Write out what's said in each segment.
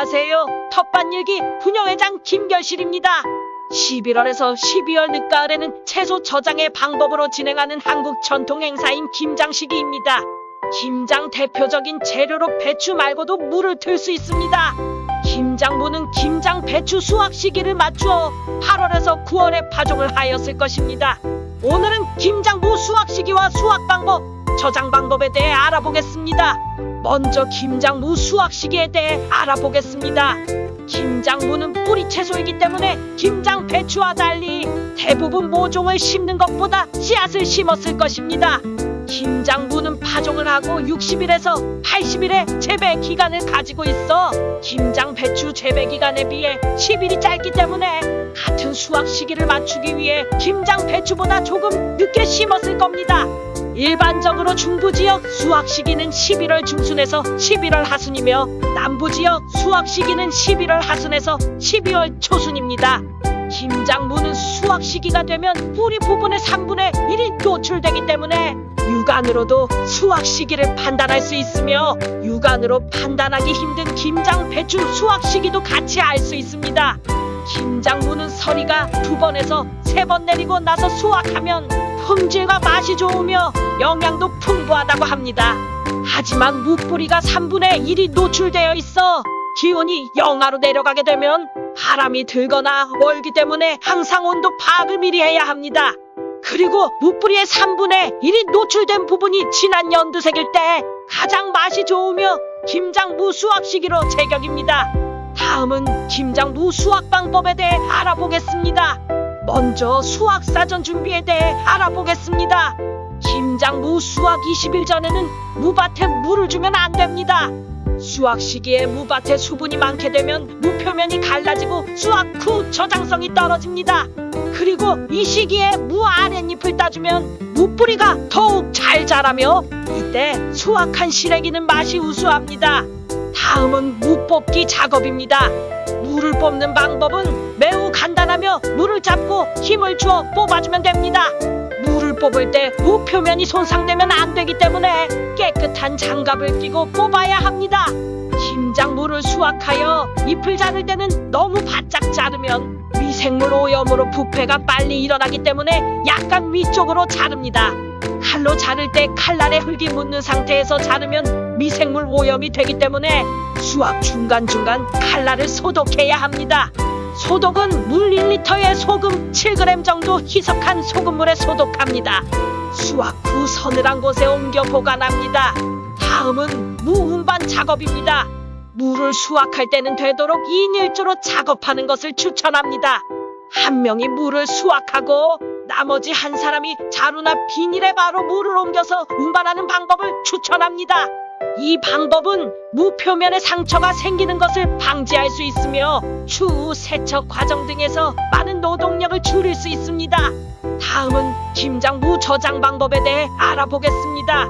안녕하세요. 텃밭 일기 분녀회장 김결실입니다. 11월에서 12월 늦가을에는 채소 저장의 방법으로 진행하는 한국 전통 행사인 김장식이입니다. 김장 대표적인 재료로 배추 말고도 물을 틀수 있습니다. 김장부는 김장 배추 수확 시기를 맞추어 8월에서 9월에 파종을 하였을 것입니다. 오늘은 김장부 수확 시기와 수확 방법, 저장 방법에 대해 알아보겠습니다. 먼저 김장무 수확 시기에 대해 알아보겠습니다. 김장무는 뿌리 채소이기 때문에 김장 배추와 달리 대부분 모종을 심는 것보다 씨앗을 심었을 것입니다. 김장무는 파종을 하고 60일에서 80일의 재배 기간을 가지고 있어 김장 배추 재배 기간에 비해 10일이 짧기 때문에 같은 수확 시기를 맞추기 위해 김장 배추보다 조금 늦게 심었을 겁니다. 일반적으로 중부 지역 수확 시기는 11월 중순에서 11월 하순이며 남부 지역 수확 시기는 11월 하순에서 12월 초순입니다. 김장무는 수확 시기가 되면 뿌리 부분의 3분의 1이 노출되기 때문에 육안으로도 수확 시기를 판단할 수 있으며 육안으로 판단하기 힘든 김장 배추 수확 시기도 같이 알 수 있습니다. 김장무는 서리가 두 번에서 세 번 내리고 나서 수확하면 품질과 맛이 좋으며 영양도 풍부하다고 합니다. 하지만 무뿌리가 3분의 1이 노출되어 있어 기온이 영하로 내려가게 되면 바람이 들거나 얼기 때문에 항상 온도 파악을 미리 해야 합니다. 그리고 무뿌리의 3분의 1이 노출된 부분이 진한 연두색일 때 가장 맛이 좋으며 김장 무 수확 시기로 제격입니다. 다음은 김장무 수확 방법에 대해 알아보겠습니다. 먼저 수확 사전 준비에 대해 알아보겠습니다. 김장무 수확 20일 전에는 무밭에 물을 주면 안 됩니다. 수확 시기에 무밭에 수분이 많게 되면 무 표면이 갈라지고 수확 후 저장성이 떨어집니다. 그리고 이 시기에 무 아랫잎을 따주면 무뿌리가 더욱 잘 자라며 이때 수확한 시래기는 맛이 우수합니다. 다음은 무 뽑기 작업입니다. 물을 뽑는 방법은 매우 간단하며 물을 잡고 힘을 주어 뽑아주면 됩니다. 물을 뽑을 때무 표면이 손상되면 안 되기 때문에 깨끗한 장갑을 끼고 뽑아야 합니다. 김장물을 수확하여 잎을 자를 때는 너무 바짝 자르면 미생물 오염으로 부패가 빨리 일어나기 때문에 약간 위쪽으로 자릅니다. 칼로 자를 때 칼날에 흙이 묻는 상태에서 자르면 미생물 오염이 되기 때문에 수확 중간중간 칼날을 소독해야 합니다. 소독은 물 1리터에 소금 7g 정도 희석한 소금물에 소독합니다. 수확 후 서늘한 곳에 옮겨 보관합니다. 다음은 무 운반 작업입니다. 무를 수확할 때는 되도록 2인 1조로 작업하는 것을 추천합니다. 한 명이 무를 수확하고 나머지 한 사람이 자루나 비닐에 바로 물을 옮겨서 운반하는 방법을 추천합니다. 이 방법은 무 표면에 상처가 생기는 것을 방지할 수 있으며 추후 세척 과정 등에서 많은 노동력을 줄일 수 있습니다. 다음은 김장무 저장 방법에 대해 알아보겠습니다.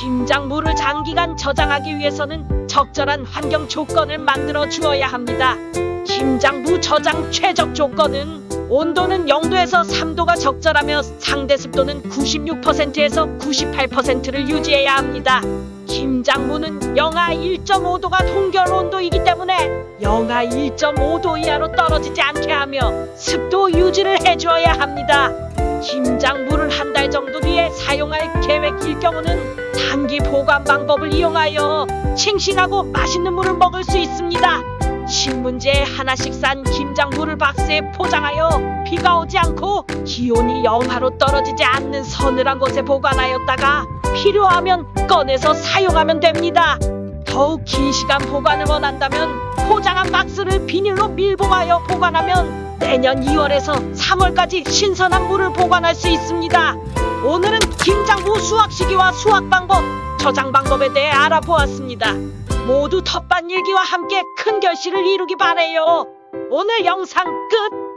김장무를 장기간 저장하기 위해서는 적절한 환경 조건을 만들어 주어야 합니다. 김장무 저장 최적 조건은 온도는 0도에서 3도가 적절하며 상대 습도는 96%에서 98%를 유지해야 합니다. 김장무는 영하 1.5도가 동결 온도이기 때문에 영하 1.5도 이하로 떨어지지 않게 하며 습도 유지를 해주어야 합니다. 김장무를 한달 정도 뒤에 사용할 계획일 경우는 단기 보관 방법을 이용하여 싱싱하고 맛있는 물을 먹을 수 있습니다. 신문지에 하나씩 싼 김장무를 박스에 포장하여 비가 오지 않고 기온이 영하로 떨어지지 않는 서늘한 곳에 보관하였다가 필요하면 꺼내서 사용하면 됩니다. 더욱 긴 시간 보관을 원한다면 포장한 박스를 비닐로 밀봉하여 보관하면 내년 2월에서 3월까지 신선한 물을 보관할 수 있습니다. 오늘은 김장무 수확 시기와 수확 방법, 저장 방법에 대해 알아보았습니다. 모두 텃밭 일기와 함께 큰 결실을 이루기 바래요. 오늘 영상 끝!